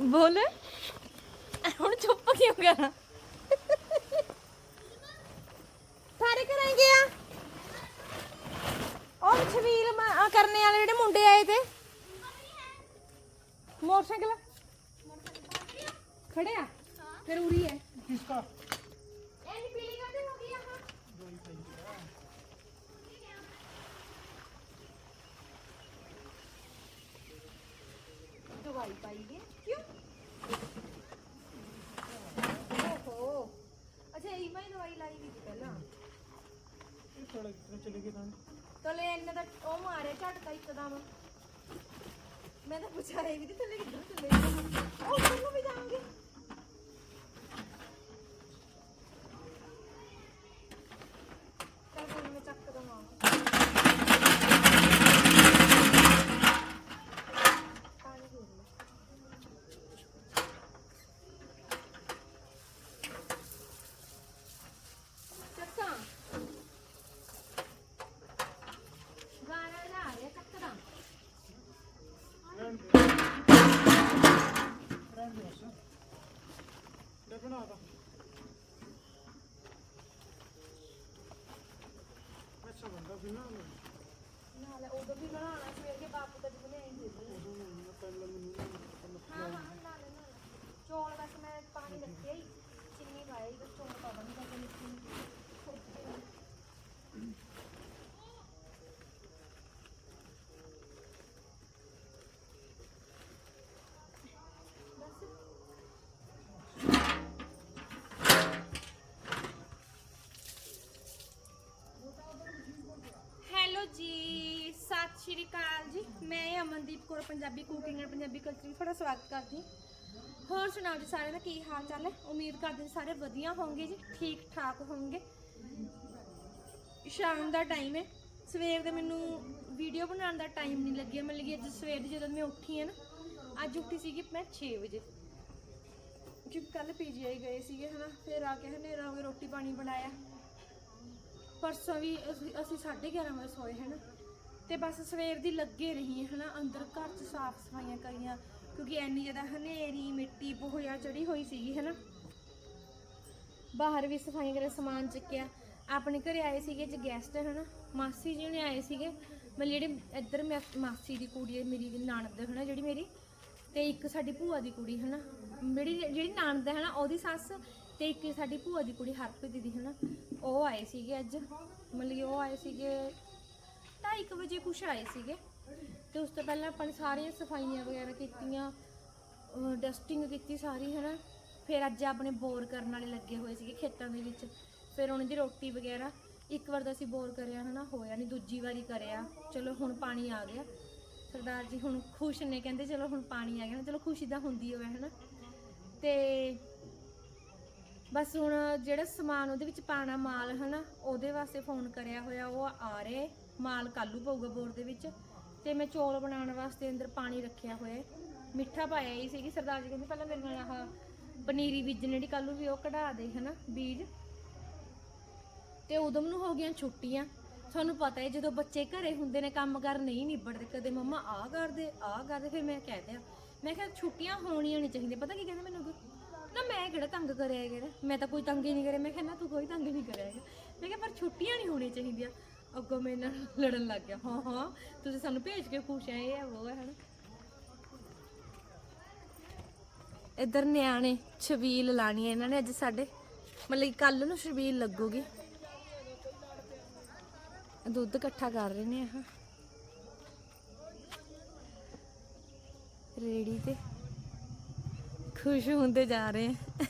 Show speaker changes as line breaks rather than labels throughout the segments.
ਬੋਲ। ਹੁਣ ਚੁੱਪ ਕਿਉਂ ਕਰਾਂ? ਸਾਰੇ ਕਰਾਂਗੇ ਆ ਉਹ ਛਵੀਲ ਆ ਕਰਨੇ ਵਾਲੇ ਜਿਹੜੇ ਮੁੰਡੇ ਆਏ ਤੇ। ਮੋਟਰਸਾਈਕਲ। ਖੜੇ ਆ? ਫਿਰ ਉਰੀ ਹੈ। ਕਿਸਕਾ? ਇਹਦੀ ਗਈ। ਪਹਿਲਾਂ।
ਚਲੇ ਗਏ ਤਾਂ।
ਤਲੇ ਇਹਨੇ ਤਾਂ ਉਹ ਮਾਰੇ ਝਟਕਾ ਇੱਕਦਮ। ਮੈਂ ਤਾਂ ਪੁੱਛਿਆ ਇਹ ਵੀ ਤੇ ਥੱਲੇ ਕਿੱਧਰ ਥੱਲੇ ਉਹ ਉੱਪਰ ਵੀ ਜਾਵਾਂਗੇ
ਤੇ ਬਣਾਤਾ ਅੱਛਾ ਬੰਦਾ ਬਿਨਾ
ਨਾਲੇ ਉਦੋਂ ਵੀ ਬਣਾਉਣਾ ਸਵੇਰ ਕੇ ਬਾਪੂ ਤਾਂ ਜਿਵੇਂ ਨਹੀਂ
ਦੇ ਉਦੋਂ ਮੈਨੂੰ ਪਹਿਲਾਂ ਮੈਨੂੰ
ਹਾਂ ਹਾਂ ਨਾਲੇ ਨਾਲੇ। ਚੌਲ ਵੈਸੇ ਮੈਂ ਪਾਣੀ ਲੱਗੇ ਹੀ ਚੀਨੀ ਪਾਈ ਵਿੱਚ ਚੌਲ ਪਾ ਦਾਂਗੀ ਤਾਂ ਕਿ ਜੀ, ਸਤਿ ਸ਼੍ਰੀ ਅਕਾਲ ਜੀ। ਮੈਂ Amandeep Kaur, Punjabi cooking and Punjabi culture ਵਿੱਚ ਤੁਹਾਡਾ ਸਵਾਗਤ ਕਰਦੀ ਹੋਰ ਸੁਣਾਓ ਜੀ ਸਾਰਿਆਂ ਦਾ ਕੀ ਹਾਲ ਚਾਲ ਹੈ? ਉਮੀਦ ਕਰਦੇ ਹਾਂ ਸਾਰੇ ਵਧੀਆ ਹੋਣਗੇ ਜੀ ਠੀਕ ਠਾਕ ਹੋਣਗੇ। ਸ਼ਾਮ ਦਾ ਟਾਈਮ ਹੈ। ਸਵੇਰ ਦੇ ਮੈਨੂੰ ਵੀਡੀਓ ਬਣਾਉਣ ਦਾ ਟਾਈਮ ਨਹੀਂ ਲੱਗਿਆ। ਮਤਲਬ ਕਿ ਅੱਜ ਸਵੇਰ ਦੀ, ਜਦੋਂ ਮੈਂ ਉੱਠੀ ਹਾਂ ਨਾ, ਅੱਜ ਉੱਠੀ ਸੀਗੀ ਮੈਂ 6 ਵਜੇ। ਕਿਉਂਕਿ ਕੱਲ ਪੀਜੀਆਈ ਗਏ ਸੀਗੇ, ਹਨਾ। ਫਿਰ ਆ ਕੇ ਹਨੇਰਾ ਹੋ ਗਿਆ ਰੋਟੀ ਪਾਣੀ ਬਣਾਇਆ। ਪਰਸੋਂ ਵੀ ਅਸੀਂ ਅਸੀਂ 11:30 ਵਜੇ ਸੋਏ, ਹਨ? ਤੇ ਬਸ ਸਵੇਰ ਦੀ ਲੱਗੇ ਰਹੀ ਹਾਂ ਹਨਾ? ਅੰਦਰ ਘਰ 'ਚ ਸਾਫ਼ ਸਫਾਈਆਂ ਕਰੀਆਂ, ਕਿਉਂਕਿ ਐਨੀ ਜ਼ਿਆਦਾ ਹਨੇਰੀ, ਮਿੱਟੀ ਬੋਹਿਆ ਚੜੀ ਹੋਈ ਸੀਗੀ, ਹਨਾ? ਬਾਹਰ ਵੀ ਸਫਾਈਆਂ ਕਰੇ ਸਮਾਨ ਚੱਕਿਆ। ਆਪਣੇ ਘਰੇ ਆਏ ਸੀਗੇ ਅੱਜ ਗੈਸਟ ਹਨਾ? ਮਾਸੀ ਜੀ ਨੇ ਆਏ ਸੀਗੇ। ਮਤਲਬ ਜਿਹੜੇ ਇੱਧਰ ਮੈਂ ਮਾਸੀ ਦੀ ਕੁੜੀ ਹੈ, ਮੇਰੀ ਨਣਦ ਹਨਾ, ਜਿਹੜੀ ਮੇਰੀ? ਤੇ ਇੱਕ ਸਾਡੀ ਭੂਆ ਦੀ ਕੁੜੀ, ਹਨਾ? ਮੇਰੀ ਜਿਹੜੀ ਨਣਦ ਹੈ ਹਨਾ, ਉਹਦੀ ਸੱਸ ਤੇ ਇੱਕ ਸਾਡੀ ਭੂਆ ਦੀ ਕੁੜੀ ਹਰਪ੍ਰੀਤ ਦੀ ਹਨਾ, ਉਹ ਆਏ ਸੀਗੇ ਅੱਜ। ਮਤਲਬ ਕਿ ਉਹ ਆਏ ਸੀਗੇ 2:30 ਵਜੇ ਕੁਛ ਆਏ ਸੀਗੇ। ਤੇ ਉਸ ਤੋਂ ਪਹਿਲਾਂ ਆਪਾਂ ਨੇ ਸਾਰੀਆਂ ਸਫਾਈਆਂ ਵਗੈਰਾ ਕੀਤੀਆਂ ਡਸਟਿੰਗ ਕੀਤੀ ਸਾਰੀ ਹਨਾ। ਫਿਰ ਅੱਜ ਆਪਣੇ ਬੋਰ ਕਰਨ ਵਾਲੇ ਲੱਗੇ ਹੋਏ ਸੀਗੇ ਖੇਤਾਂ ਦੇ ਵਿੱਚ। ਫਿਰ ਉਹਨਾਂ ਦੀ ਰੋਟੀ ਵਗੈਰਾ, ਇੱਕ ਵਾਰ ਤਾਂ ਅਸੀਂ ਬੋਰ ਕਰਿਆ ਹਨਾ, ਹੋਇਆ ਨਹੀਂ ਦੂਜੀ ਵਾਰੀ ਕਰਿਆ। ਚਲੋ ਹੁਣ ਪਾਣੀ ਆ ਗਿਆ। ਸਰਦਾਰ ਜੀ ਹੁਣ ਖੁਸ਼ ਨੇ, ਕਹਿੰਦੇ ਚਲੋ ਹੁਣ ਪਾਣੀ ਆ ਗਿਆ ਨਾ ਚਲੋ ਖੁਸ਼ੀ ਤਾਂ ਹੁੰਦੀ ਹੋਵੇ ਹਨਾ। ਤੇ ਬਸ ਹੁਣ ਜਿਹੜਾ ਸਮਾਨ ਉਹਦੇ ਵਿੱਚ ਪਾਣਾ ਮਾਲ, ਹਨਾ, ਉਹਦੇ ਵਾਸਤੇ ਫੋਨ ਕਰਿਆ ਹੋਇਆ, ਉਹ ਆ ਰਹੇ। ਮਾਲ ਕੱਲੂ ਪਊਗਾ ਬੋਰ ਦੇ ਵਿੱਚ। ਤੇ ਮੈਂ ਚੌਲ ਬਣਾਉਣ ਵਾਸਤੇ ਅੰਦਰ ਪਾਣੀ ਰੱਖਿਆ ਹੋਇਆ। ਮਿੱਠਾ ਪਾਇਆ ਹੀ ਸੀਗੀ ਸਰਦਾਰ ਜੀ ਕਹਿੰਦੇ ਪਹਿਲਾਂ ਮੇਰੇ ਨਾਲ ਆਹ ਪਨੀਰੀ ਬੀਜਣ ਜਿਹੜੀ ਕੱਲੂ ਵੀ ਉਹ ਕਢਾ ਦੇ, ਹਨਾ, ਬੀਜ। ਤੇ ਉਦਮ ਨੂੰ ਹੋ ਗਈਆਂ ਛੁੱਟੀਆਂ। ਤੁਹਾਨੂੰ ਪਤਾ ਹੈ, ਜਦੋਂ ਬੱਚੇ ਘਰੇ ਹੁੰਦੇ ਨੇ ਕੰਮ ਕਰ ਨਹੀਂ ਨਿਬੜਦੇ, ਕਦੇ ਮੰਮਾ ਆਹ ਕਰਦੇ ਆਹ ਕਰਦੇ, ਫਿਰ ਮੈਂ ਕਹਿ ਦਿਆ ਮੈਂ ਕਿਹਾ ਛੁੱਟੀਆਂ ਹੋਣੀਆਂ ਨਹੀਂ ਚਾਹੀਦੀਆਂ। ਪਤਾ ਕੀ ਕਹਿੰਦੇ ਮੈਨੂੰ? ਅੱਗੇ? ਨਾ ਮੈਂ ਕਿਹੜਾ ਤੰਗ ਕਰਿਆ ਹੈਗਾ ਮੈਂ ਤਾਂ ਕੋਈ ਤੰਗ ਹੀ ਨਹੀਂ ਕਰਿਆ। ਮੈਂ ਕਿਹਾ ਨਾ ਤੂੰ ਕੋਈ ਤੰਗ ਨਹੀਂ ਕਰਿਆ ਹੈਗਾ। ਮੈਂ ਕਿਹਾ ਪਰ ਛੁੱਟੀਆਂ ਨਹੀਂ ਹੋਣੀਆਂ ਚਾਹੀਦੀਆਂ। ਅੱਗੋਂ ਮੇਰੇ ਨਾਲ ਲੜਨ ਲੱਗ ਗਿਆ। ਹਾਂ ਹਾਂ। ਤੁਸੀਂ ਸਾਨੂੰ ਭੇਜ ਕੇ ਖੁਸ਼ ਆ ਇਹ ਹੈ ਉਹ ਹੈ ਹਨਾ? ਇੱਧਰ ਨਿਆਣੇ ਛਬੀਲ ਲਾਣੀ ਹੈ ਇਹਨਾਂ ਨੇ ਅੱਜ ਸਾਡੇ। ਮਤਲਬ ਕੱਲ ਨੂੰ ਛਬੀਲ ਲੱਗੂਗੀ। ਦੁੱਧ ਇਕੱਠਾ ਕਰ ਰਹੇ ਨੇ ਆਹ। ਰੇੜੀ ਤੇ। ਖੁਸ਼ ਹੁੰਦੇ ਜਾ ਰਹੇ ਆ।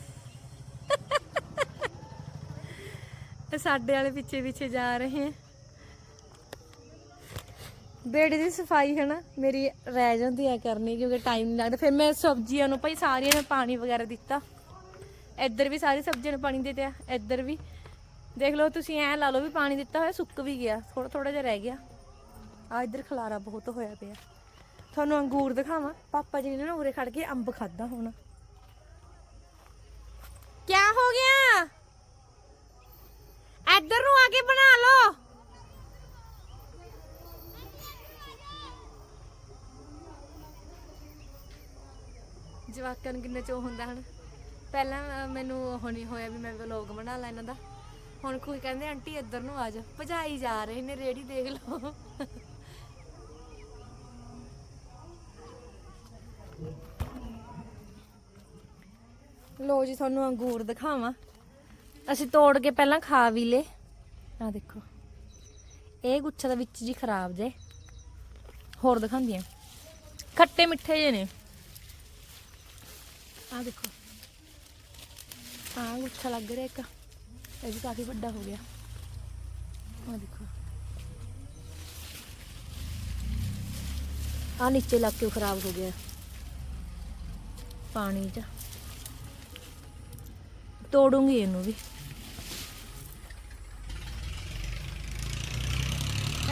ਸਾਡੇ ਵਾਲੇ ਪਿੱਛੇ ਪਿੱਛੇ ਜਾ ਰਹੇ ਆ। ਬੇੜੇ ਦੀ ਸਫ਼ਾਈ ਹੈ ਨਾ, ਮੇਰੀ ਰਹਿ ਜਾਂਦੀ ਹੈ ਕਰਨੀ, ਕਿਉਂਕਿ ਟਾਈਮ ਨਹੀਂ ਲੱਗਦਾ। ਫਿਰ ਮੈਂ ਸਬਜ਼ੀਆਂ ਨੂੰ ਭਾਈ ਸਾਰੀਆਂ ਨੂੰ ਪਾਣੀ ਵਗੈਰਾ ਦਿੱਤਾ। ਇੱਧਰ ਵੀ ਸਾਰੀ ਸਬਜ਼ੀਆਂ ਨੂੰ ਪਾਣੀ ਦੇ ਦਿੱਤਾ ਇੱਧਰ ਵੀ। ਦੇਖ ਲਓ, ਤੁਸੀਂ ਐ ਲਾ ਲਓ ਵੀ ਪਾਣੀ ਦਿੱਤਾ ਹੋਇਆ, ਸੁੱਕ ਵੀ ਗਿਆ ਥੋੜਾ ਥੋੜਾ ਜਿਹਾ ਰਹਿ ਗਿਆ। ਆ ਇੱਧਰ ਖਲਾਰਾ ਬਹੁਤ ਹੋਇਆ ਪਿਆ। ਤੁਹਾਨੂੰ ਅੰਗੂਰ ਦਿਖਾਵਾਂ। ਪਾਪਾ ਜੀ ਨੇ ਨਾ ਉਰੇ ਖੜ ਕੇ ਅੰਬ ਖਾਦਾ ਹੋਣਾ। ਕੀ ਹੋ ਗਿਆ? ਇੱਧਰ ਨੂੰ ਆ ਕੇ ਬਣਾ ਲਓ। ਜਵਾਕਾਂ ਨੂੰ ਕਿੰਨਾ ਚੋ ਹੁੰਦਾ ਹਨ? ਪਹਿਲਾਂ ਅਹ, ਮੈਨੂੰ ਉਹ ਨਹੀਂ ਹੋਇਆ ਵੀ ਮੈਂ ਵਲੌਗ ਬਣਾ ਲਾ ਇਹਨਾਂ ਦਾ। ਹੁਣ ਕੋਈ ਕਹਿੰਦੇ ਆਂਟੀ ਇੱਧਰ ਨੂੰ ਆ ਜਾ ਭਜਾਈ ਜਾ ਰਹੇ ਨੇ ਰੇੜੀ ਦੇਖ ਲਓ। ਲੋ ਜੀ, ਤੁਹਾਨੂੰ ਅੰਗੂਰ ਦਿਖਾਵਾਂ। ਅਸੀਂ ਤੋੜ ਕੇ ਪਹਿਲਾਂ ਖਾ ਵੀ ਲੇ ਆ ਦੇਖੋ। ਇਹ ਗੁੱਛਾ ਦਾ ਵਿੱਚ ਜੀ ਖਰਾਬ ਜੇ। ਹੋਰ ਦਿਖਾਉਂਦੀਆਂ। ਖੱਟੇ ਮਿੱਠੇ ਜੇ ਨੇ। ਆ ਦੇਖੋ। ਆ ਗੁੱਛਾ ਲੱਗ ਰਿਹਾ ਇੱਕ। ਇਹ ਵੀ ਕਾਫੀ ਵੱਡਾ ਹੋ ਗਿਆ। ਆ ਦੇਖੋ। ਆ ਨੀਚੇ ਲੱਗ ਕੇ ਖਰਾਬ ਹੋ ਗਿਆ। ਪਾਣੀ 'ਚ। ਤੋੜੂੰਗੀ ਇਹਨੂੰ ਵੀ।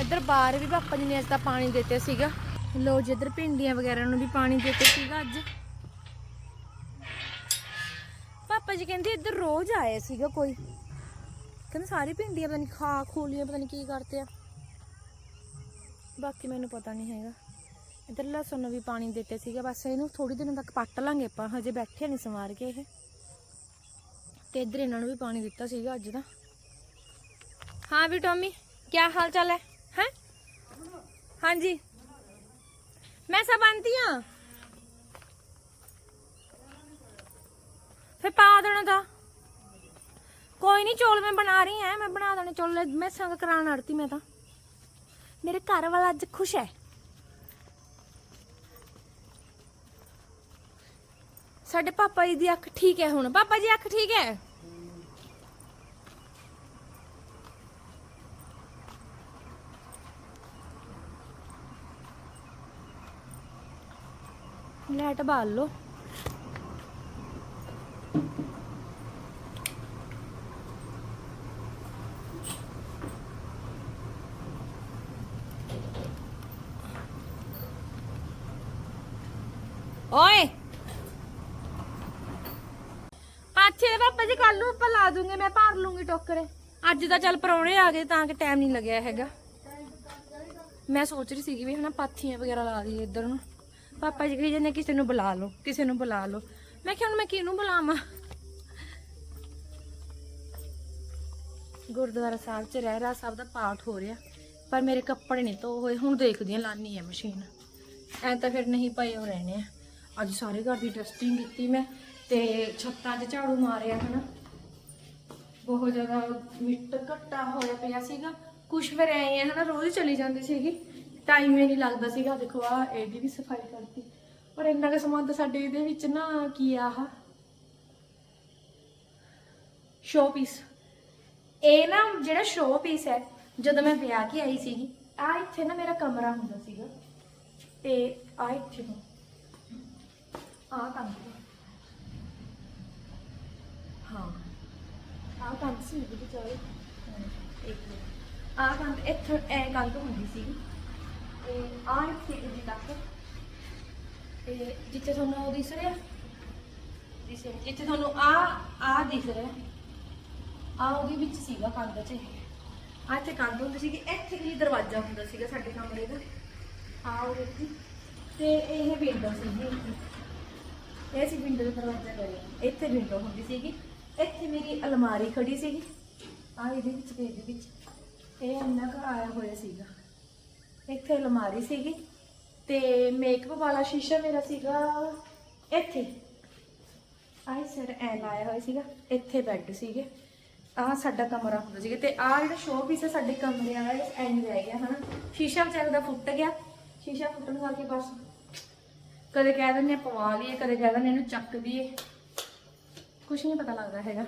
ਇੱਧਰ ਬਾਹਰ ਵੀ ਪਾਪਾ ਜੀ ਨੇ ਅੱਜ ਤਾਂ ਪਾਣੀ ਦਿੱਤੇ ਸੀਗਾ। ਲੋ ਜੀ, ਇੱਧਰ ਭਿੰਡੀਆਂ ਵਗੈਰਾ ਨੂੰ ਵੀ ਪਾਣੀ ਦਿੱਤੇ ਸੀਗਾ ਅੱਜ। ਪਾਪਾ ਜੀ ਕਹਿੰਦੇ ਇੱਧਰ ਰੋਜ਼ ਆਇਆ ਸੀਗਾ ਕੋਈ। ਕਹਿੰਦੇ ਸਾਰੇ ਭਿੰਡੀਆਂ ਪਤਾ ਨਹੀਂ ਖਾ ਖੋਲੀਆਂ ਪਤਾ ਨਹੀਂ ਕੀ ਕਰਤੇ ਆ। ਬਾਕੀ ਮੈਨੂੰ ਪਤਾ ਨਹੀਂ ਹੈਗਾ। ਇੱਧਰ ਲਸਣ ਨੂੰ ਵੀ ਪਾਣੀ ਦਿੱਤੇ ਸੀਗਾ, ਬਸ ਇਹਨੂੰ ਥੋੜੀ ਦਿਨਾਂ ਤੱਕ ਪੱਟ ਲਾਂਗੇ ਆਪਾਂ, ਹਜੇ ਬੈਠੇ ਨਹੀਂ ਸਮਾਰ ਕੇ ਇਹ। ਤੇ ਇੱਧਰ ਇਹਨਾਂ ਨੂੰ ਵੀ ਪਾਣੀ ਦਿੱਤਾ ਸੀਗਾ ਅੱਜ ਦਾ ਹਾਂ ਵੀ ਟੋਮੀ ਕੀ ਹਾਲ ਚਾਲ ਹੈ? ਹੈ? ਹਾਂਜੀ। ਮੈਂ ਸਭ ਆਂਦੀ ਆ ਫੇ ਪਾ ਦੇਣਾ ਤਾਂ। ਕੋਈ ਨਹੀਂ ਚੌਲ ਮੈਂ ਬਣਾ ਰਹੀ ਹਾਂ, ਮੈਂ ਬਣਾ ਦੇਣੇ ਚੌਲ। ਮੈਂ ਸੰਗ ਕਰਾਣ ਅੜਤੀ ਮੈਂ ਤਾਂ। ਮੇਰੇ ਘਰ ਵਾਲਾ ਅੱਜ ਖੁਸ਼ ਹੈ। ਸਾਡੇ ਪਾਪਾ ਜੀ ਦੀ ਅੱਖ ਠੀਕ ਹੈ ਹੁਣ। ਪਾਪਾ ਜੀ, ਅੱਖ ਠੀਕ ਹੈ? ਲਾਈਟ ਬਾਲ ਲੋ ਓਏ ਪਾਛੇ ਦੇ ਪਾਪਾ ਜੀ ਕੱਲ ਨੂੰ ਆਪਾਂ ਲਾ ਦੂੰਗੇ ਲੂੰਗੀ ਟੋਕਰੇ। ਅੱਜ ਤਾਂ ਚੱਲ ਪਰੌਣੇ ਆ ਗਏ, ਤਾਂ ਕਿ ਟਾਈਮ ਨਹੀਂ ਲੱਗਿਆ ਹੈਗਾ। ਮੈਂ ਸੋਚ ਰਹੀ ਸੀਗੀ ਵੀ ਹਨਾ ਪਾਥੀਆਂ ਵਗੈਰਾ ਲਾ ਦਈਏ ਇੱਧਰ ਨੂੰ। ਪਾਪਾ ਜੀ ਕਹੀ ਜਾਂਦੇ ਕਿਸੇ ਨੂੰ ਬੁਲਾ ਲਓ, ਕਿਸੇ ਨੂੰ ਬੁਲਾ ਲਓ। ਮੈਂ ਕਿਹਾ ਹੁਣ ਮੈਂ ਕਿਹਨੂੰ ਬੁਲਾਵਾਂ? ਗੁਰਦੁਆਰਾ ਸਾਹਿਬ ਚ ਰਹਿ ਰਾ ਸਾਹਿਬ ਦਾ ਪਾਠ ਹੋ ਰਿਹਾ, ਪਰ ਮੇਰੇ ਕੱਪੜੇ ਨਹੀਂ ਧੋ ਹੋਏ। ਹੁਣ ਦੇਖਦੀ ਆ ਲਾਨੀ ਆ ਮਸ਼ੀਨ। ਐ ਤਾਂ ਫਿਰ ਨਹੀਂ ਪਏ ਹੋ ਰਹਿਣੇ ਆ। ਅੱਜ ਸਾਰੇ ਘਰ ਦੀ ਡਸਟਿੰਗ ਕੀਤੀ ਮੈਂ, ਤੇ ਛੱਤਾਂ 'ਚ ਝਾੜੂ ਮਾਰਿਆ ਹਨਾ। ਬਹੁਤ ਜ਼ਿਆਦਾ ਮਿੱਟ ਘੱਟਾ ਹੋਇਆ ਪਿਆ ਸੀਗਾ। ਕੁਛ ਫਿਰ ਐ ਹਨਾ, ਰੋਜ਼ ਚਲੀ ਜਾਂਦੀ ਸੀਗੀ। ਟਾਈਮ ਹੀ ਨਹੀਂ ਲੱਗਦਾ ਸੀਗਾ। ਦੇਖੋ ਆ ਇਹਦੀ ਵੀ ਸਫ਼ਾਈ ਕਰਤੀ। ਪਰ ਇੰਨਾ ਕੁ ਸਮਾਨ ਤਾਂ ਸਾਡੇ ਇਹਦੇ ਵਿੱਚ ਨਾ ਕੀ ਆ ਆਹ? ਸ਼ੋ ਪੀਸ ਇਹ ਨਾ ਜਿਹੜਾ ਸ਼ੋ ਪੀਸ ਹੈ, ਜਦੋਂ ਮੈਂ ਵਿਆਹ ਕੇ ਆਈ ਸੀਗੀ ਆ ਇੱਥੇ ਨਾ ਮੇਰਾ ਕਮਰਾ ਹੁੰਦਾ ਸੀਗਾ। ਤੇ ਆ ਇੱਥੇ ਤੋਂ ਆ ਕੰਮ ਹਾਂ। ਆ ਕੰਧ ਸੀ ਉਹਦੇ ਚਾਰੇ ਇੱਕ ਮਿੰਟ। ਆ ਕੰਧ ਇੱਥੇ ਐ ਕੰਧ ਹੁੰਦੀ ਸੀ। ਤੇ ਆ ਇੱਥੇ ਜੀ ਤੱਕ। ਤੇ ਜਿੱਥੇ ਤੁਹਾਨੂੰ ਉਹ ਦਿਸ ਰਿਹਾ ਦਿਸ ਰਿਹਾ। ਜਿੱਥੇ ਤੁਹਾਨੂੰ ਆ ਆ ਦਿਸ ਰਿਹਾ ਆ ਉਹਦੇ ਵਿੱਚ ਸੀਗਾ ਕੰਧ 'ਚ ਆ ਇੱਥੇ ਕੰਧ ਹੁੰਦੀ ਸੀਗੀ। ਇੱਥੇ ਜੀ ਦਰਵਾਜ਼ਾ ਹੁੰਦਾ ਸੀਗਾ ਸਾਡੇ ਕਮਰੇ ਦਾ ਆ ਉਹ ਦੇਖੀ। ਤੇ ਇਹ ਵਿੰਡੋ ਸੀਗੀ ਇੱਥੇ। ਇਹ ਸੀ ਵਿੰਡੋ ਦਾ ਦਰਵਾਜ਼ਾ ਕਰਿਆ। ਇੱਥੇ ਵਿੰਡੋ ਹੁੰਦੀ ਸੀਗੀ। ਇੱਥੇ ਮੇਰੀ ਅਲਮਾਰੀ ਖੜੀ ਸੀਗੀ। ਆ ਇਹਦੇ ਵਿੱਚ ਤੇ ਇਹਦੇ ਵਿੱਚ। ਇਹ ਇੰਨਾ ਕੁ ਆਇਆ ਹੋਇਆ ਸੀਗਾ। ਇੱਥੇ ਅਲਮਾਰੀ ਸੀਗੀ ਤੇ ਮੇਕਅਪ ਵਾਲਾ ਸ਼ੀਸ਼ਾ ਮੇਰਾ ਸੀਗਾ ਇੱਥੇ। ਆਈ ਸਰ ਐ ਲਾਇਆ ਹੋਇਆ ਸੀਗਾ। ਇੱਥੇ ਬੈੱਡ ਸੀਗੇ। ਆਹ ਸਾਡਾ ਕਮਰਾ ਹੁੰਦਾ ਸੀਗਾ ਤੇ ਆਹ ਜਿਹੜਾ ਸ਼ੋਅ ਪੀਸ ਹੈ ਸਾਡੇ ਕਮਰੇ ਵਾਲਾ ਇਹ ਐਂ ਰਹਿ ਗਿਆ, ਹਨਾ? ਸ਼ੀਸ਼ਾ ਵਿਚਾਰੇ ਦਾ ਫੁੱਟ ਗਿਆ। ਸ਼ੀਸ਼ਾ ਫੁੱਟਣ ਕਰਕੇ ਬਸ ਕਦੇ ਕਹਿ ਦਿੰਦੇ ਪਵਾ ਲਈਏ, ਕਦੇ ਕਹਿ ਦਿੰਦੇ ਇਹਨੂੰ ਚੱਕ ਦਈਏ। ਕੁਛ ਨਹੀਂ ਪਤਾ ਲੱਗਦਾ ਹੈਗਾ।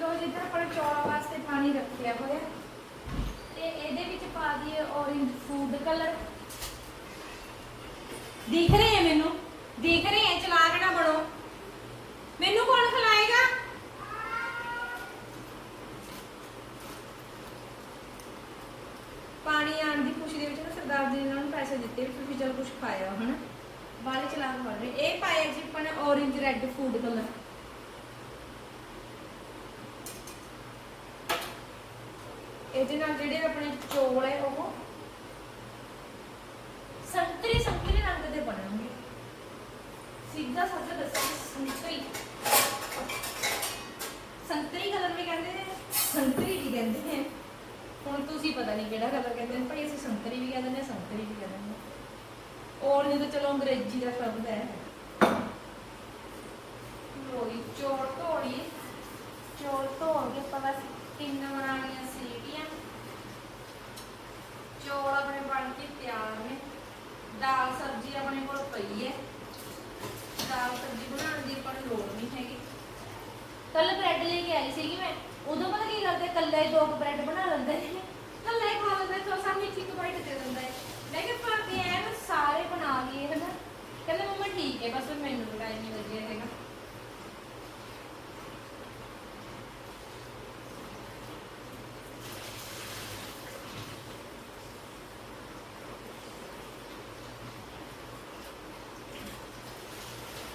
ਲੋ ਜਿੱਧਰ ਆਪਾਂ ਚੌਲਾਂ ਵਾਸਤੇ ਪਾਣੀ ਰੱਖਿਆ ਹੋਇਆ। ਤੇ ਇਹਦੇ ਵਿੱਚ ਪਾ ਦਈਏ orange ਫੂਡ ਕਲਰ ਦਿਖ ਰਹੇ ਹੈ ਮੈਨੂੰ? ਦਿਖ ਰਹੇ ਹੈ ਚਲਾਕ ਨਾ ਬੜੋ ਮੈਨੂੰ ਕੌਣ ਖਿਲਾਏਗਾ? ਪਾਣੀ ਆਣ ਦੀ ਖੁਸ਼ੀ ਦੇ ਵਿੱਚ ਨਾ ਸਰਦਾਰ ਜੀ ਨੇ ਇਹਨਾਂ ਨੂੰ ਪੈਸੇ ਦਿੱਤੇ ਵੀ ਤੁਸੀਂ ਚਲ ਕੁਝ ਖਾਇਆ ਹਨਾ ਵਾਲੇ ਚਲਾਉਣ ਵਾਲੇ ਇਹ ਪਾਇਆ ਜੀ ਆਪਾਂ ਨੇ ਔਰੇਂਜ ਰੈੱਡ ਫੂਡ ਕਲਰ ਇਹਦੇ ਨਾਲ ਜਿਹੜੇ ਆਪਣੇ ਚੋਲ ਹੈ ਉਹ ਸੰਤਰੀ ਸੰਤਰੀ ਰੰਗ ਦੇ ਬਣਨਗੇ। ਸਿੱਧਾ ਸਾਦਾ ਦੱਸਾਂ, ਸੰਤਰੀ। ਸੰਤਰੀ ਕਲਰ ਵੀ ਕਹਿੰਦੇ ਨੇ, ਸੰਤਰੀ ਵੀ ਕਹਿੰਦੇ ਨੇ। ਹੁਣ ਤੁਸੀਂ ਪਤਾ ਨਹੀਂ ਕਿਹੜਾ ਕਲਰ ਕਹਿੰਦੇ ਨੇ, ਭਾਈ ਅਸੀਂ ਸੰਤਰੀ ਵੀ ਕਹਿੰਦੇ ਨੇ ਸੰਤਰੀ ਵੀ ਕਹਿੰਦੇ ਨੇ ਔਰ ਤਾਂ ਚਲੋ ਅੰਗਰੇਜ਼ੀ ਦਾ ਸ਼ਬਦ ਹੈ। ਲੋਈ ਚੌਲ ਧੋੜੀ ਚੌਲ ਧੋ ਕੇ ਬਸ ਤਿੰਨ ਬਣਾਉਣੀਆਂ ਸੀਟੀਆਂ ਚੌਲ ਆਪਣੇ ਬਣ ਕੇ ਤਿਆਰ ਨੇ। ਦਾਲ ਸਬਜ਼ੀ ਆਪਣੇ ਕੋਲ ਪਈ ਹੈ। ਦਾਲ ਸਬਜ਼ੀ ਬਣਾਉਣ ਦੀ ਨੂੰ ਲੋੜ ਨਹੀਂ ਹੈਗੀ। ਕੱਲ ਬ੍ਰੈਡ ਲੈ ਕੇ ਆਈ ਸੀਗੀ ਮੈਂ। ਉਦੋਂ ਪਤਾ ਕੀ ਕਰਦੇ ਕੱਲਾ ਹੀ ਦੋ ਬ੍ਰੈਡ ਬਣਾ ਲੈਂਦੇ ਨੇ ਕੱਲਾ ਹੀ ਖਾ ਲੈਂਦੇ ਤੋਂ ਸਾਹਮਣੇ ਇੱਕ ਬਾਈਟ ਦੇ ਦਿੰਦਾ ਹੈ ਮੈਂ ਕਿਹਾ ਭਾਬੀ ਐ ਨਾ ਸਾਰੇ ਬਣਾ ਲਈਏ ਹਨਾ ਕਹਿੰਦਾ ਮੰਮਾ ਠੀਕ ਹੈ ਬਸ ਮੈਨੂੰ ਟਾਈਮ ਨਹੀਂ ਲੱਗਿਆ ਹੈਗਾ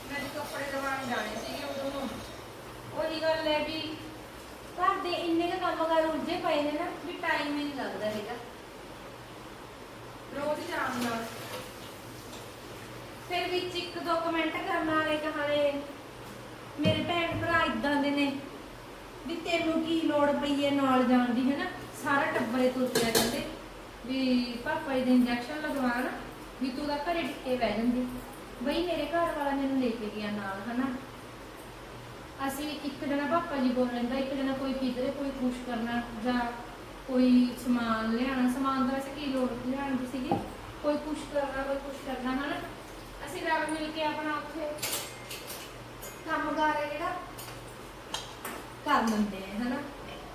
ਮੈਂ ਤਾਂ ਕੱਪੜੇ ਦਵਾਉਣ ਜਾਣੇ ਸੀਗੇ ਉਦੋਂ ਉਹੀ ਗੱਲ ਹੈ ਵੀ ਘਰ ਦੇ ਇੰਨੇ ਕੁ ਕੰਮ ਕਰ ਉਲਝੇ ਪਏ ਨੇ ਨਾ ਵੀ ਟਾਈਮ ਹੀ ਨਹੀਂ ਲੱਗਦਾ ਹੈਗਾ। ਰੋਜ਼ ਸ਼ਾਮ ਨਾਲ ਫਿਰ ਵਿੱਚ ਇੱਕ ਦੋ ਕਮੈਂਟ ਕਰਨ ਵਾਲੇ ਕਹਾਲੇ ਮੇਰੇ ਭੈਣ ਭਰਾ ਇਦਾਂ ਦੇ ਨੇ ਵੀ ਤੈਨੂੰ ਕੀ ਲੋੜ ਪਈ ਹੈ ਨਾਲ ਜਾਣ ਦੀ ਹੈ ਨਾ ਸਾਰਾ ਟੱਬਰੇ ਤੁਰਦੇ ਕਹਿੰਦੇ ਵੀ ਪਾਪਾ ਜੀ ਦੇ ਇੰਜੈਕਸ਼ਨ ਲਗਵਾਣ ਵੀ ਤੂੰ ਦਾ ਘਰੇ ਟਿੱਕੇ ਬਹਿ ਜਾਂਦੀ। ਬਈ ਮੇਰੇ ਘਰ ਵਾਲਾ ਮੈਨੂੰ ਲੈ ਕੇ ਗਿਆ ਨਾਲ, ਹਨਾ? ਅਸੀਂ ਇੱਕ ਜਣਾ ਪਾਪਾ ਜੀ ਬੋਲ ਲੈਂਦਾ ਇੱਕ ਜਣਾ ਕੋਈ ਕਿਧਰੇ ਕੋਈ ਖੁਸ਼ ਕਰਨਾ ਜਾਂ ਕੋਈ ਸਮਾਨ ਲਿਆਣਾ ਸਮਾਨ ਦਾ ਵੈਸੇ ਕੀ ਲੋੜ ਲਿਆਉਣ ਦੀ ਸੀਗੀ? ਕੋਈ ਖੁਸ਼ ਕਰਨਾ, ਕੋਈ ਖੁਸ਼ ਕਰਨਾ, ਹਨਾ? ਅਸੀਂ ਰਲ ਮਿਲ ਕੇ ਆਪਣਾ ਉੱਥੇ ਕੰਮਕਾਰ ਹੈ ਜਿਹੜਾ ਕਰ ਲੈਂਦੇ ਆ, ਹਨਾ?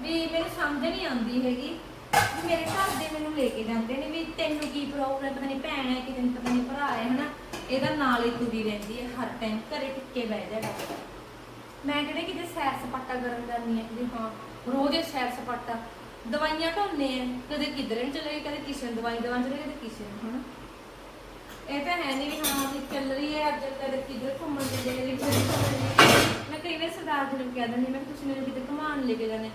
ਵੀ ਮੈਨੂੰ ਸਮਝ ਨਹੀਂ ਆਉਂਦੀ ਹੈਗੀ ਵੀ ਮੇਰੇ ਘਰ ਦੇ ਮੈਨੂੰ ਲੈ ਕੇ ਜਾਂਦੇ ਨੇ ਵੀ ਤੈਨੂੰ ਕੀ ਪ੍ਰੋਬਲਮ ਪਤਾ ਨਹੀਂ ਭੈਣ ਹੈ ਕਿ ਤੈਨੂੰ ਪਤਾ ਨਹੀਂ ਭਰਾ ਹੈ, ਹਨਾ? ਇਹਦਾ ਨਾਲ ਹੀ ਤੁਰੀ ਰਹਿੰਦੀ ਹੈ, ਹਰ ਟਾਈਮ ਘਰੇ ਟਿੱਕੇ ਬਹਿ ਜਾਏਗਾ ਮੈਂ ਕਿਹੜੇ ਕਿਤੇ ਸੈਰ ਸਪਾਟਾ ਕਰਨ ਕਰਨੀ ਹੈ ਵੀ ਹਾਂ, ਰੋਜ਼ ਇਹ ਸੈਰ ਸਪਾਟਾ। ਦਵਾਈਆਂ ਢੋਨੇ ਆ, ਕਦੇ ਕਿਧਰੇ ਨੂੰ ਚਲੇ ਗਏ, ਕਦੇ ਕਿਸੇ ਨੂੰ ਦਵਾਈ ਦਵਾਂ ਚਲੇ ਗਏ, ਕਦੇ ਕਿਸੇ ਨੂੰ, ਹਨਾ। ਇਹ ਤਾਂ ਹੈ ਨਹੀਂ ਵੀ ਹਾਂ ਵੀ ਚੱਲ ਰਹੀ ਹੈ ਅੱਜ ਕਦੇ ਕਿਧਰ ਘੁੰਮਣ ਚਲੇ ਗਏ ਕਿਧਰ ਮੈਂ ਕਈ ਵਾਰ ਸਰਦਾਰ ਜੀ ਨੂੰ ਕਹਿ ਦਿੰਦੀ ਮੈਂ ਤੁਸੀਂ ਮੈਨੂੰ ਕਿਤੇ ਘੁਮਾਉਣ ਲੈ ਕੇ ਜਾਣੇ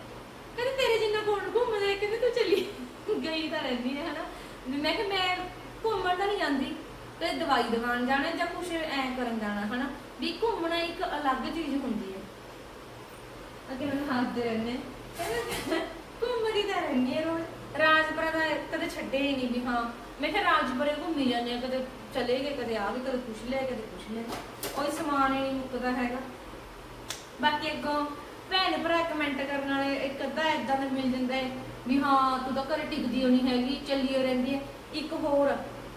ਕਹਿੰਦੇ ਤੇਰੇ ਜਿੰਨਾ ਕੌਣ ਘੁੰਮਦਾ, ਕਹਿੰਦੇ ਤੂੰ ਚੱਲੀ ਗਈ ਤਾਂ ਰਹਿੰਦੀ ਹੈ, ਹਨਾ। ਮੈਂ ਕਿ ਮੈਂ ਘੁੰਮਣ ਤਾਂ ਨਹੀਂ ਜਾਂਦੀ। ਤੇ ਦਵਾਈ ਦਿਵਾਉਣ ਜਾਣਾ ਜਾਂ ਕੁਝ ਐ ਕਰਨ ਜਾਣਾ ਹਨਾ? ਵੀ ਘੁੰਮਣਾ ਇੱਕ ਅਲੱਗ ਚੀਜ਼ ਹੁੰਦੀ ਹੈ। ਅੱਗੇ ਮੈਨੂੰ ਹੱਸਦੇ ਰਹਿੰਦੇ। ਕਹਿੰਦੇ ਘੁੰਮਦੀ ਤਾਂ ਰਹਿੰਦੀ ਹੈ ਰੋਜ਼। ਰਾਜਪੁਰਾ ਦਾ ਕਦੇ ਛੱਡੇ ਹੀ ਨਹੀਂ ਵੀ ਹਾਂ ਮੈਂ ਕਿਹਾ ਰਾਜਪੁਰੇ ਘੁੰਮੀ ਜਾਂਦੇ ਆ ਕਦੇ ਚਲੇ ਗਏ ਕਦੇ ਆ ਗਏ ਕਦੇ ਕੁਛ ਲਿਆ ਕਦੇ ਕੁਛ ਲਿਆ ਕੋਈ ਸਮਾਨ ਹੀ ਨਹੀਂ ਮੁੱਕਦਾ ਹੈਗਾ। ਬਾਕੀ ਅੱਗੋਂ ਭੈਣ ਭਰਾ ਕਮੈਂਟ ਕਰਨ ਵਾਲੇ ਇੱਕ ਅੱਧਾ ਇਦਾਂ ਦਾ ਮਿਲ ਜਾਂਦਾ ਹੈ ਵੀ ਹਾਂ ਤੂੰ ਤਾਂ ਘਰੇ ਟਿਕਦੀ ਹੋ ਨਹੀਂ ਹੈਗੀ ਚੱਲੀ ਰਹਿੰਦੀ ਹੈ। ਇੱਕ ਹੋਰ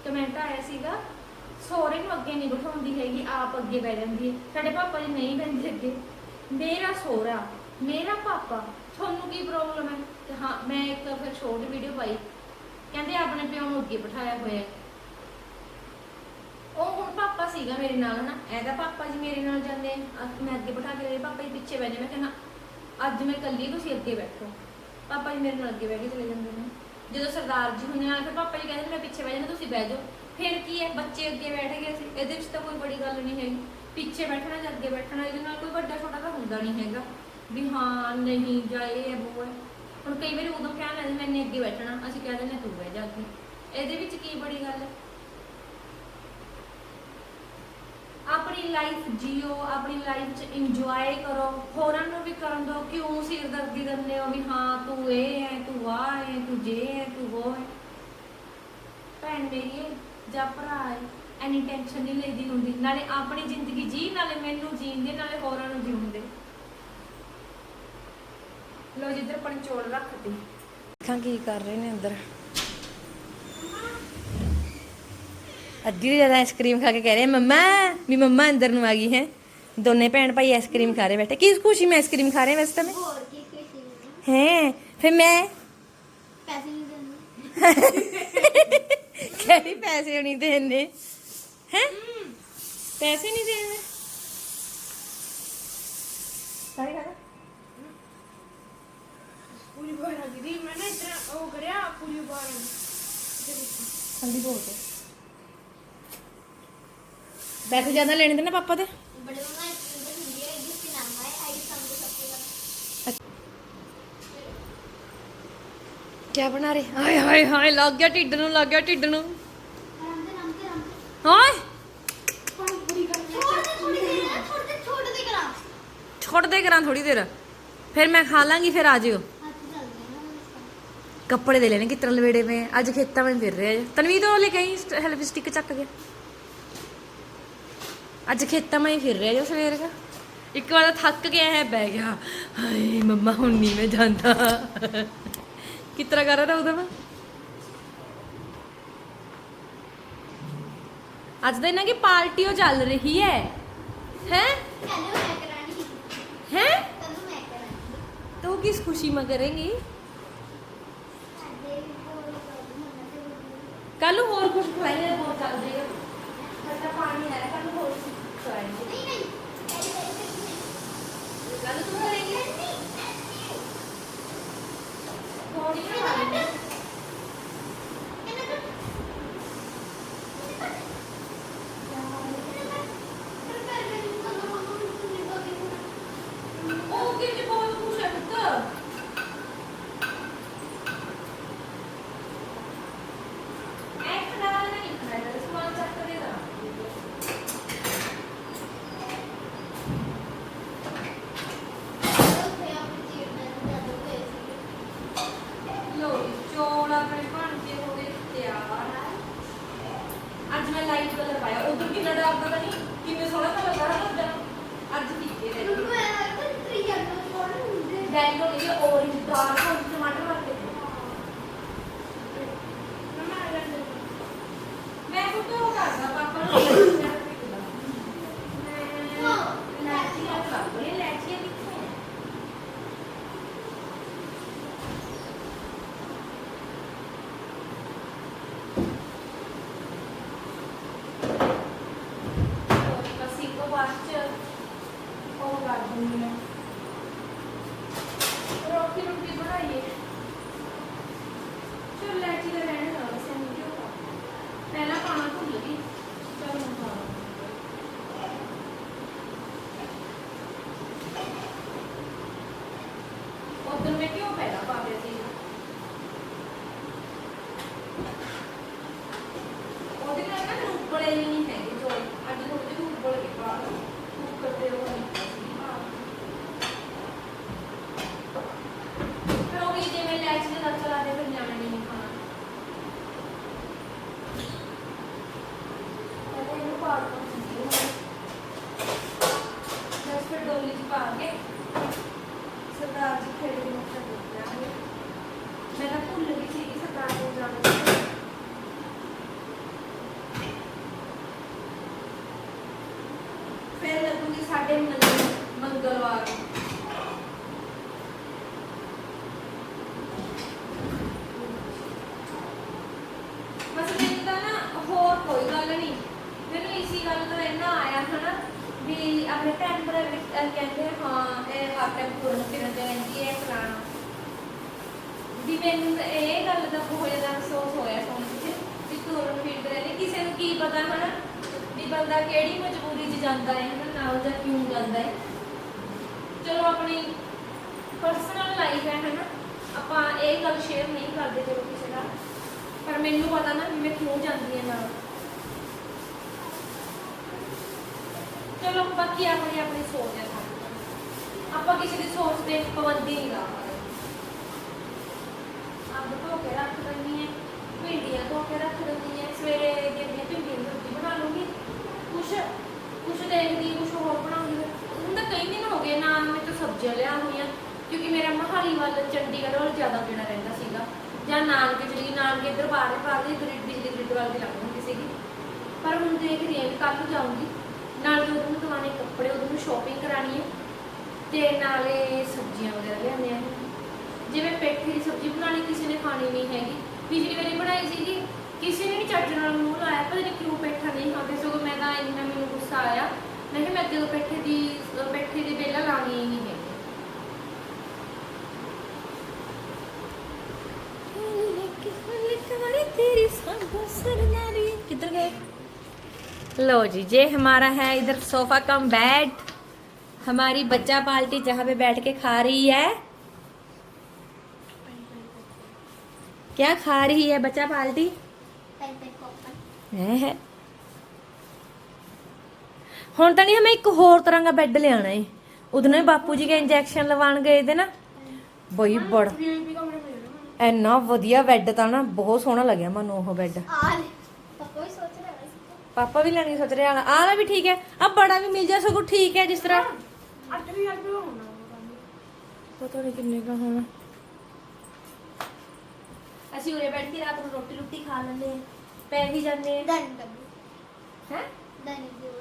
ਕਮੈਂਟ ਆਇਆ ਸੀਗਾ, ਸੋਹਰੇ ਨੂੰ ਅੱਗੇ ਨਹੀਂ ਬਿਠਾਉਂਦੀ ਹੈਗੀ, ਆਪ ਅੱਗੇ ਬਹਿ ਜਾਂਦੀ ਹੈ। ਸਾਡੇ ਪਾਪਾ ਜੀ ਨਹੀਂ ਬਹਿੰਦੇ ਅੱਗੇ। ਮੇਰਾ ਸੋਹਰਾ, ਮੇਰਾ ਪਾਪਾ, ਤੁਹਾਨੂੰ ਕੀ ਪ੍ਰੋਬਲਮ ਹੈ? ਤੇ ਹਾਂ, ਮੈਂ ਇੱਕ ਫਿਰ ਸ਼ੋਰਟ ਵੀਡੀਓ ਪਾਈ। ਕਹਿੰਦੇ ਆਪਣੇ ਪਿਓ ਨੂੰ ਅੱਗੇ ਬਿਠਾਇਆ ਹੋਇਆ ਉਹ ਹੁਣ ਪਾਪਾ ਸੀਗਾ ਮੇਰੇ ਨਾਲ, ਹਨਾ? ਇਹਦਾ ਪਾਪਾ ਜੀ ਮੇਰੇ ਨਾਲ ਜਾਂਦੇ ਮੈਂ ਅੱਗੇ ਬਿਠਾ ਕੇ ਮੇਰੇ ਪਾਪਾ ਜੀ ਪਿੱਛੇ ਬੈਠੇ ਮੈਂ ਕਹਿੰਦਾ ਅੱਜ ਮੈਂ ਇਕੱਲੀ, ਤੁਸੀਂ ਅੱਗੇ ਬੈਠੋ। ਪਾਪਾ ਜੀ ਮੇਰੇ ਨਾਲ ਅੱਗੇ ਬਹਿ ਕੇ ਚਲੇ ਜਾਂਦੇ ਨੇ। ਜਦੋਂ ਸਰਦਾਰ ਜੀ ਹੁੰਦੇ ਨਾਲ ਫਿਰ ਪਾਪਾ ਜੀ ਕਹਿੰਦੇ ਮੈਂ ਪਿੱਛੇ ਬਹਿ ਜਾਣਾ ਤੁਸੀਂ ਬਹਿ ਜਾਓ। ਫਿਰ ਕੀ ਹੈ, ਬੱਚੇ ਅੱਗੇ ਬੈਠ ਗਏ ਸੀ। ਇਹਦੇ ਵਿੱਚ ਤਾਂ ਕੋਈ ਬੜੀ ਗੱਲ ਨਹੀਂ ਹੈਗੀ। ਪਿੱਛੇ ਬੈਠਣਾ ਜਾਂ ਅੱਗੇ ਬੈਠਣਾ, ਇਹਦੇ ਨਾਲ ਕੋਈ ਵੱਡਾ ਛੋਟਾ ਤਾਂ ਹੁੰਦਾ ਨਹੀਂ ਹੈਗਾ। ਵੀ ਹਾਂ, ਨਹੀਂ, ਜਾਂ ਇਹ ਹੈ, ਉਹ ਹੈ। ਹੁਣ ਕਈ ਵਾਰੀ ਉਦੋਂ ਕਹਿ ਲੈਂਦੇ ਮੈਨੇ ਅੱਗੇ ਬੈਠਣਾ। ਅਸੀਂ ਕਹਿ ਦਿੰਦੇ, ਤੂੰ ਬਹਿ ਜਾ ਅੱਗੇ। ਇਹਦੇ ਵਿੱਚ ਕੀ ਬੜੀ ਗੱਲ ਹੈ? ਆਪਣੀ ਲਾਈਫ ਜੀਓ, ਆਪਣੀ ਲਾਈਫ 'ਚ ਇੰਜੋਏ ਕਰੋ। ਹੋਰਾਂ ਨੂੰ ਵੀ ਕਰਨ ਦਿਓ, ਕਿਉਂ ਸਿਰਦਰਦੀ ਦਿੰਦੇ ਹੋ ਵੀ ਹਾਂ, ਤੂੰ ਇਹ ਹੈ, ਤੂੰ ਆ ਹੈ, ਤੂੰ ਜੇ ਹੈ, ਤੂੰ ਉਹ ਹੈ। ਭੈਣ ਮੇਰੀ ਹੈ, ਜਾਂ ਭਰਾ ਹੈ, ਐਨੀ ਟੈਨਸ਼ਨ ਨਹੀਂ ਲਈਦੀ ਹੁੰਦੀ। ਨਾਲੇ ਆਪਣੀ ਜ਼ਿੰਦਗੀ ਜੀ, ਨਾਲੇ ਮੈਨੂੰ ਜੀਣ ਦੇ, ਨਾਲੇ ਹੋਰਾਂ ਨੂੰ ਜਿਉਣ ਦੇ। ਲੋ ਜਿੱਧਰ ਪੰਚੋਲ ਰੱਖਦੀ
ਦੇਖਾਂ ਕੀ ਕਰ ਰਹੇ ਨੇ ਅੰਦਰ ਅੱਧੀ ਤੋਂ ਜ਼ਿਆਦਾ ਆਈਸਕ੍ਰੀਮ ਖਾ ਕੇ ਕਹਿ ਰਹੇ ਮੰਮਾ ਵੀ ਮਮਾ ਅੰਦਰ ਨੂੰ ਆ ਗਈ ਹੈ। ਦੋਨੇ ਭੈਣ ਭਾਈ ਆਈਸਕ੍ਰੀਮ ਖਾ ਰਹੇ ਬੈਠੇ। ਕਿਸ ਖੁਸ਼ੀ ਮੈਂ ਆਈਸਕ੍ਰੀਮ ਖਾ ਰਹੇ
ਵੈਸੇ ਤਾਂ ਮੈਂ? ਹੈ?
ਫਿਰ ਮੈਂ?
ਪੈਸੇ ਨਹੀਂ ਦੇਣੇ।
ਕਿਹੜੀ ਪੈਸੇ ਨਹੀਂ ਦੇਣੇ? ਹੈ? ਪੈਸੇ ਨਹੀਂ ਦੇਣੇ? ਸਾਰੇ ਖਾਣਾ
ਪੂਰੀ ਬਾਰਾਂ ਦੀ ਮੈਂ ਨਾ ਇਤਨਾ ਉਹ ਕਰਿਆ ਪੂਰੀ
ਬਾਰਾਂ ਅੰਦੀ ਬੋਲ
ਤੇ ਪੈਸੇ ਜ਼ਿਆਦਾ ਲੈਣੇ ਤੇ ਨਾ ਪਾਪਾ ਦੇ?
ਬੜੇ ਬਣਾ ਰਹੇ? ਹਾਏ
ਹਾਏ ਹਾਏ, ਲੱਗ ਗਿਆ ਢਿੱਡ ਨੂੰ,
ਲੱਗ
ਗਿਆ ਢਿੱਡ ਨੂੰ। ਹਾਂ
ਛੋੜ ਦੇ ਕਰਾਂ ਥੋੜੀ ਦੇਰ। ਫਿਰ ਮੈਂ ਖਾ ਲਾਂਗੀ, ਫਿਰ ਆ ਜਿਓ। ਕੱਪੜੇ ਦੇ ਲੈਣੇ ਕਿਤਨ ਲਵੇੜੇ ਪਏ ਅੱਜ ਖੇਤਾਂ ਵਿੱਚ ਫਿਰ ਰਿਹਾ ਤਨਵੀਰ ਤੋਂ ਲੈ ਕੇ ਹੈਲਪ ਸਟਿਕ ਚੱਕ ਗਿਆ ਅੱਜ ਖੇਤਾਂ ਮੈਂ ਫਿਰ ਰਿਹਾ ਜੋ ਸਵੇਰ ਦਾ। ਇੱਕ ਵਾਰ ਥੱਕ ਗਿਆ ਹੈ ਬਹਿ ਗਿਆ। ਹਾਏ ਮੰਮਾ ਹੁਣ ਨਹੀਂ ਮੈਂ ਜਾਂਦਾ। ਕਿਤਰਾ ਕਰ ਰਿਹਾ ਉਹਦਾ ਮੈਂ? ਅੱਜ ਤਾਂ ਇਹਨਾਂ ਕੀ ਪਾਰਟੀ ਉਹ ਚੱਲ ਰਹੀ ਹੈ। ਹੈ? ਹੈ? ਤੂੰ ਕਿਸ ਖੁਸ਼ੀ
ਮਾ ਕਰੇਂਗੀ? ਕੱਲ
ਹੋਰ ਕੁਝ ਖਵਾਏਗਾ ਹੋਰ ਚੱਲ ਜਾਏਗਾ ਖੱਟਾ ਪਾਣੀ ਹੈ ਕੱਲ ਹੋਰ ਕੁਝ ਖਵਾਏਂਗੇ ਬੰਦਾ ਕਿਹੜੀ ਮਜਬੂਰੀ 'ਚ ਜਾਂਦਾ ਹੈ? ਹਨਾ ਨਾਲ ਜਾਂ ਕਿਉਂ ਜਾਂਦਾ ਹੈ? ਚਲੋ ਆਪਣੀ ਪਰਸਨਲ ਲਾਈਫ ਹੈ, ਹਨਾ? ਆਪਾਂ ਇਹ ਗੱਲ ਸ਼ੇਅਰ ਨਹੀਂ ਕਰਦੇ ਚਲੋ ਕਿਸੇ ਨਾਲ। ਪਰ ਮੈਨੂੰ ਪਤਾ ਨਾ ਵੀ ਮੈਂ ਕਿਉਂ ਜਾਂਦੀ ਹਾਂ ਨਾਲ। ਚਲੋ, ਬਾਕੀ ਆਪਣੀ ਆਪਣੀ ਸੋਚ ਹੈ ਆਪਾਂ ਕਿਸੇ ਦੀ ਸੋਚ ਤੇ ਪਾਬੰਦੀ ਨਹੀਂ ਲਾ ਸਕਦੇ। ਧੋ ਕੇ ਰੱਖ ਦਿੰਦੀ ਹੈ, ਭਿੰਡੀਆਂ ਧੋ ਕੇ ਰੱਖ ਦਿੰਦੀ ਹੈ, ਸਵੇਰੇ ਜਿਹੜੀਆਂ ਭਿੰਡੀਆਂ ਦੀ ਸਬਜ਼ੀ ਬਣਾ ਲੂੰਗੀ ਕੁਛ ਕੁਛ ਦੇਖਦੀ, ਕੁਛ ਹੋਰ ਬਣਾਉਂਗੀ ਹੁਣ ਤਾਂ ਕਈ ਦਿਨ ਹੋ ਗਏ ਨਾ ਮੈਂ ਤਾਂ ਸਬਜ਼ੀਆਂ ਲਿਆ ਹੋਈਆਂ, ਕਿਉਂਕਿ ਮੇਰਾ ਮਹਾਲੀ ਵੱਲ ਚੰਡੀਗੜ੍ਹ ਵੱਲ ਜ਼ਿਆਦਾ ਕਿਹੜਾ ਰਹਿੰਦਾ ਸੀਗਾ। ਜਾਂ ਨਾਨਕੇ ਚਲੀ ਨਾਨਕੇ ਇੱਧਰ ਬਾਹਰ ਬਾਹਰ ਦੀ ਗ੍ਰਿਡ ਬਿਜਲੀ ਗ੍ਰਿਡ ਵੱਲ ਦੀ ਲੱਗ ਹੁੰਦੀ ਸੀਗੀ। ਪਰ ਹੁਣ ਦੇਖ ਰਹੀ ਹਾਂ ਕੱਲ ਨੂੰ ਜਾਊਂਗੀ। ਨਾਲੇ ਉਹਨੂੰ ਨੂੰ ਦਵਾਣੇ ਕੱਪੜੇ ਉਹਨੂੰ ਨੂੰ ਸ਼ਾਪਿੰਗ ਕਰਾਣੀ ਹੈ ਤੇ ਨਾਲੇ ਸਬਜ਼ੀਆਂ ਵਗੈਰਾ ਲਿਆਉਣੇ ਜਿਵੇਂ ਪੇਠੇ ਦੀ ਸਬਜ਼ੀ ਬਣਾਣੀ ਕਿਸੇ ਨੇ ਖਾਣੀ ਨਹੀਂ ਹੈਗੀ। ਪਿਛਲੀ ਵਾਰੀ ਬਣਾਈ ਸੀਗੀ ਗੁੱਸਾ ਆਇਆ ਮੈਂ ਕਿਹਾ ਮੈਂ ਅੱਗੇ ਤੋਂ ਪੇਠੇ ਦੀ ਅਹ ਪੇਠੇ ਦੀ ਬੇਲਾ ਲਾਣੀ ਹੀ ਨਹੀਂ ਹੈ किधर गए लो जी ये हमारा है इधर सोफा कम बेड हमारी बच्चा पार्टी जहाँ पे बैठ के खा रही है क्या खा रही है बच्चा पार्टी है ਹੁਣ ਤਾਂ ਨਹੀਂ ਹਮੇ ਇੱਕ ਹੋਰ ਤਰ੍ਹਾਂ ਦਾ ਬੈੱਡ ਲਿਆਣਾ ਹੈ ਉਦੋਂ ਨਾ ਬਾਪੂ ਜੀ ਕੇ ਇੰਜੈਕਸ਼ਨ ਲਵਾਉਣ ਗਏ ਤੇ ਨਾ ਬਈ ਬੜ ਇੰਨਾ ਵਧੀਆ ਬੈੱਡ ਤਾਂ ਨਾ ਬਹੁਤ ਸੋਹਣਾ ਲੱਗਿਆ ਮੈਨੂੰ ਉਹ ਬੈੱਡ
ਪਾਪਾ ਵੀ ਸੋਚ ਰਿਹਾ ਸੀ।
ਪਾਪਾ ਵੀ ਲੈਣੀ ਸੋਚ ਰਿਹਾ ਆ ਵਾਲਾ ਵੀ ਠੀਕ ਹੈ। ਆ ਬੜਾ ਵੀ ਮਿਲ ਜਾ ਸਗੋਂ ਠੀਕ ਹੈ ਜਿਸ ਤਰ੍ਹਾਂ।
8000 ਰੁਪਏ ਹੋਣਾ
ਪਤਾ ਨਹੀਂ ਕਿੰਨੇ ਦਾ ਹੋਣਾ।
ਅਸੀਂ ਉਰੇ ਬੈਠ ਕੇ ਰਾਤ ਨੂੰ ਰੋਟੀ ਰੋਟੀ ਖਾ ਲੈਂਦੇ ਪੈ ਵੀ ਜਾਂਦੇ ਹੈ।
ਦਨ ਡੱਬੂ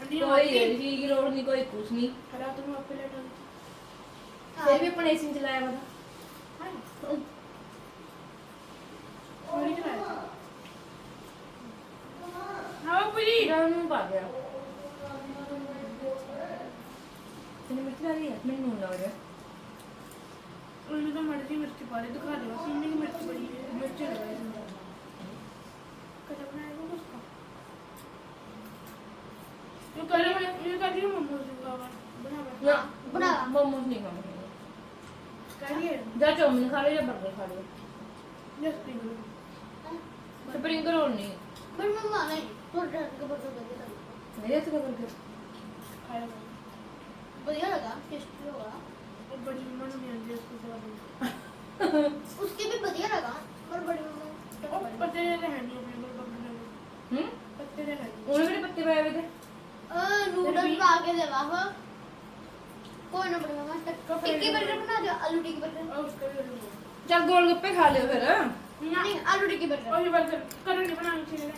नहीं कुछ हो जाए ना
ਅੰਨੀ
कोई एलर्जी की लोड़ नहीं कोई कुछ नहीं
ਰਾਤ ਨੂੰ ਆਪੇ ਲੇਟ ਹੋ
फिर भी अपने एसी चलाया बता
ਗਈ ਚਲਾਇਆ ਹਾਂ ਪੁਰੀ
राम में पा गया तेने मिर्च डाली है मैंने नून लग गया
ਉਹਨੂੰ ਤਾਂ ਮਰਜ਼ੀ ਮਿਰਚ ਪਾ ਦੇ ਦਿਖਾ ਦੇ ਕਿੰਨੀ ਕੁ ਮਿਰਚ ਪੜੀ ਹੈ ਮਿਰਚ ਲਗਾਈ ਸੀ ये का दिन मोमोज होगा बराबर
ना
बराबर
मोमोज नहीं खाऊँगी
करिए
जा चाउमीन खा लो या बर्गर खा लो
या स्प्रिंग रोल
स्प्रिंग रोल नहीं
पर मम्मा नहीं बर्गर का बर्गर दे
दो मेरे से बर्गर
खाया बढ़िया लगा
टेस्टी होगा और बड़ी मम्मा ने अंदर उसको
उसके भी बढ़िया लगा पर बड़ी मम्मा
पत्ते रहने हैं
हम्म
पत्ते
रहने उन्होंने पत्ते पाए हुए थे
ਨੂਡਲ ਪਾ ਕੇ ਦੇਵਾ ਕੋਈ ਨਾ ਬਣਾ ਮੈਂ ਟੱਕਰ ਟਿੱਕੀ ਬਰਗਰ ਬਣਾ ਦਿਓ ਆਲੂ
ਟਿੱਕੀ ਬਰਗਰ ਚੱਲ
ਗੋਲ ਗੱਪੇ ਖਾ ਲਿਓ ਫਿਰ।
ਨਹੀਂ ਆਲੂ ਟਿੱਕੀ ਬਰਗਰ
ਉਹੀ ਬਰਗਰ ਕਰਨ ਨਹੀਂ ਬਣਾਉਣੀ ਚਾਹੀਦੀ